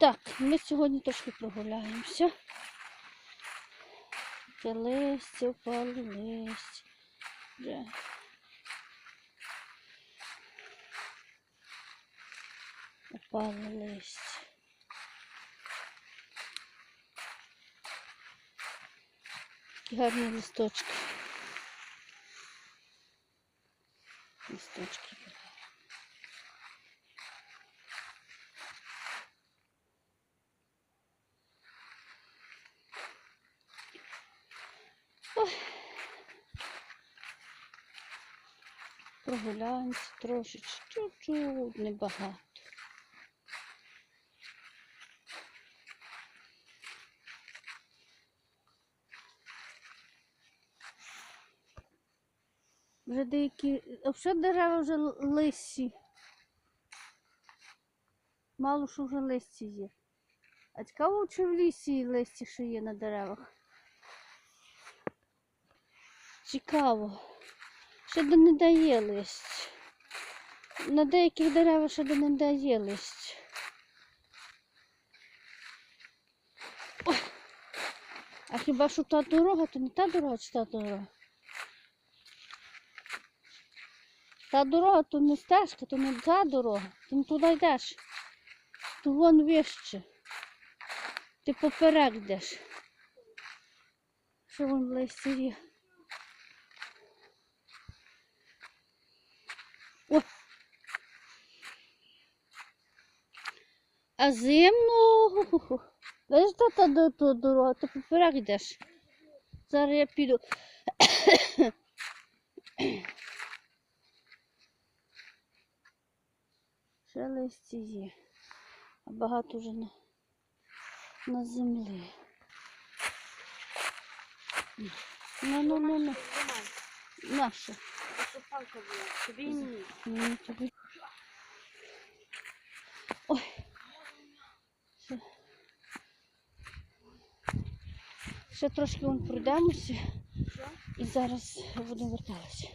Так, ми сьогодні трошки прогуляємося. Це листя, впало листя. Упало листя. Гарні листочки. Листочки. Прогуляємося трошечки, чуть-чуть, небагато. Вже деякі, а все дерева вже л- лисі. Мало що вже листі є. А цікаво, чи в лісі листі ще є на деревах. Цікаво. Ще де не дає листь. На деяких деревах ще де не дає листь. А хіба що та дорога, то не та дорога, чи та дорога? Та дорога то не стежка, то не та дорога. Ти не туди йдеш. То вон вище. Ти поперек йдеш. Що вон листя є? А зимно. Знаєш, та до то дорога, ти поперек йдеш. Зараз я піду. Ще листя є. А багато вже на, на землі. Ну, ну, ну, ну. Наша. Тобі ні. Ні, тобі. Ой. Ще, ще трошки вон пройдемося. І зараз будемо вертатися.